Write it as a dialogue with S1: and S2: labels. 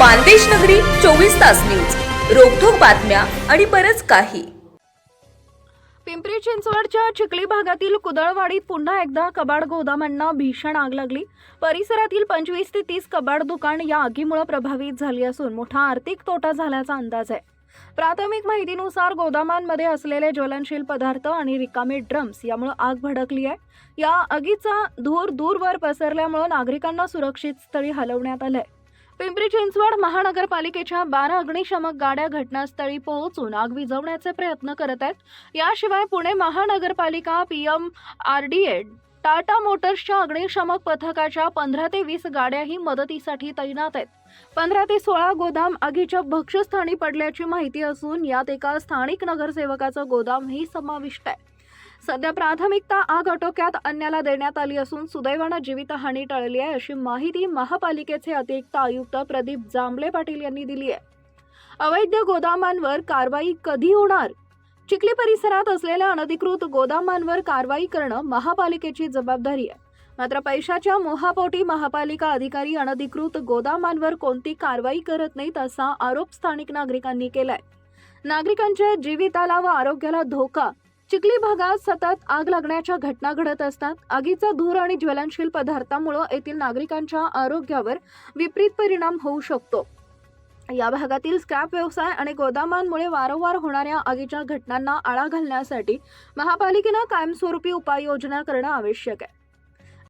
S1: मानदेश नगरी चोवीस तास न्यूज. रोखोक बातम्या आणि बरच काही.
S2: पिंपरी चिंचवडच्या चिखली भागातील कुदळवाडीत पुन्हा एकदा कबाड गोदामांना भीषण आग लागली. परिसरातील पंचवीस ते तीस कबाड दुकान या आगीमुळे प्रभावित झाली असून मोठा आर्थिक तोटा झाल्याचा अंदाज आहे. प्राथमिक माहितीनुसार गोदामांमध्ये असलेले ज्वलनशील पदार्थ आणि रिकामे ड्रम्स यामुळे आग भडकली आहे. या आगीचा धूर दूरवर पसरल्यामुळे नागरिकांना सुरक्षित स्थळी हलवण्यात आलंय. पिंपरी चिंचवड महानगरपालिकेच्या बारा अग्निशमक गाड्या घटनास्थळी पोहोचून आग विझवण्याचे प्रयत्न करत आहेत. याशिवाय पुणे महानगरपालिका पीएम एड टाटा मोटर्सच्या अग्निशमक पथकाच्या पंधरा ते वीस गाड्याही मदतीसाठी तैनात आहेत. पंधरा ते सोळा गोदाम आगीच्या भक्ष्यस्थानी पडल्याची माहिती असून यात एका स्थानिक नगरसेवकाचं गोदामही समाविष्ट आहे. सध्या प्राथमिकता आग आटोक्यात अन्याला देण्यात आली असून सुदैवानं जीवितहानी टळली आहे अशी माहिती महापालिकेचे अतिरिक्त आयुक्त प्रदीप जांभळे पाटील यांनी दिली आहे. अवैध गोदामांवर कारवाई कधी होणार? चिखली परिसरात असलेल्या अनधिकृत गोदामांवर कारवाई करणं महापालिकेची जबाबदारी आहे. मात्र पैशाच्या मोहापोटी महापालिका अधिकारी अनधिकृत गोदामांवर कोणती कारवाई करत नाहीत असा आरोप स्थानिक नागरिकांनी केलाय. नागरिकांच्या जीविताला व आरोग्याला धोका. चिखली भागात सतत आग लागण्याच्या घटना घडत असतात. आगीचा धूर आणि ज्वलनशील पदार्थामुळे येथील नागरिकांच्या आरोग्यावर विपरीत परिणाम होऊ शकतो. या भागातील स्क्रॅप व्यवसाय आणि गोदामांमुळे वारंवार होणाऱ्या आगीच्या घटनांना आळा घालण्यासाठी महापालिकेनं कायमस्वरूपी उपाययोजना करणं आवश्यक आहे.